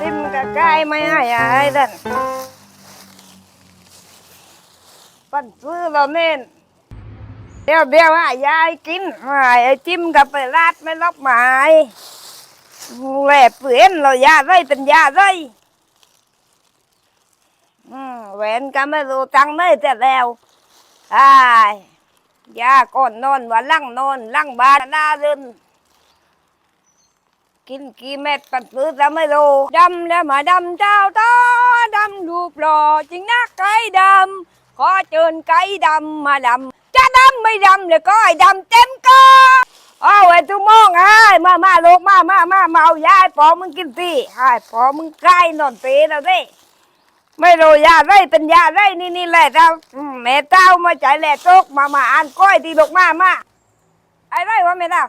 ติมกะกายไม่ให้อายดันปันซื้อเราเน้นเดี๋ยวเดี๋ยวให้ยายกินให้ไอ้จิ้มกับไปราดไม่ลอกหมายแหลบเปลี่ยนเรายาไรเป็นยาไรแหวนก็ไม่รู้ตังไม่แต่แล้วอ้ายยาก่อนนอนว่าลั่งนอนลั่งบานหน้าเดิน กินกี่เม็ดปันปื้อจะไม่รู้ดำแล้วมาดำเจ้าตาดำรูปหล่อจริงนักไก่ดำขอเชิญไก่ดำมาดำจะดำไม่ดำเลยก็ไอ้ดำเต็มก็เอาไอ้ทุมองไอ้ยมามาลูกมามามามาเอายายปอมึงกินสิไอ้ายปอมึงไก่นอนเตะแล้วสิไม่รู้ยาไรเป็นยาไรนี่นี่แหละเจ้าอืมแม่เต้ามาใจแหล่ตกมามาอ่านก้อยตีลูกมามาไอ้ไรวะแม่เต้า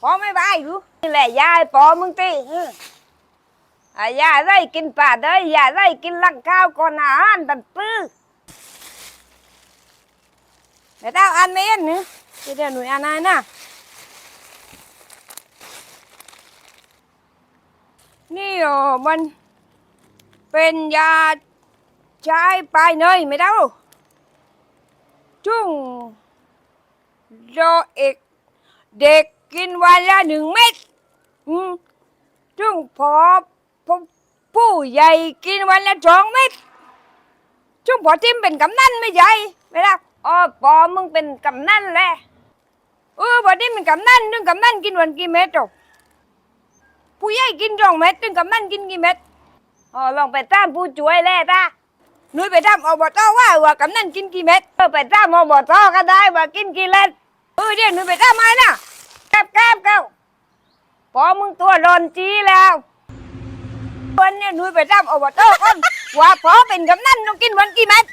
พอไม่ไหวรู้นี่แหละยายปอมึงตีอะยาไล่กินป่าเด้ยาไล่กินลังข้าวก่อนอาหารตันปื้อเดี๋ยวเต้าอันไม่เอ็นนี่เดี๋ยวหนุ่ยอันไหนนะนี่อ๋อมันเป็นยาใช้ไปเนยไม่เต้จุ้งโรเอกเด็ก กินวันละหนึ่งเม็ดอืมจึงพอผู้ผู้ใหญ่กินวันละสองเม็ดจึงพอทิมเป็นกำนันไม่ใช่ไม่ละอ๋อพอมึงเป็นกำนันแหละเออพอทิมเป็นกำนันจึงกำนันกินวันกี่เม็ดจบผู้ใหญ่กินสองเม็ดจึงกำนันกินกี่เม็ดอ๋อลองไปตามผู้ช่วยแล่ตาหนุยไปตามอบตว่าว่ากำนันกินกี่เม็ดเออไปตามอบตก็ได้ว่ากินกี่เม็ดเออเดี๋ยวหนุยไปตามมานะ กบแกบเก้าพอมึงตัวรอนจีแล้ววันนี้หนุ่ยไปรับอบตก่อนว่าพอเป็นกำนันต้องกินวันกี่เม็ด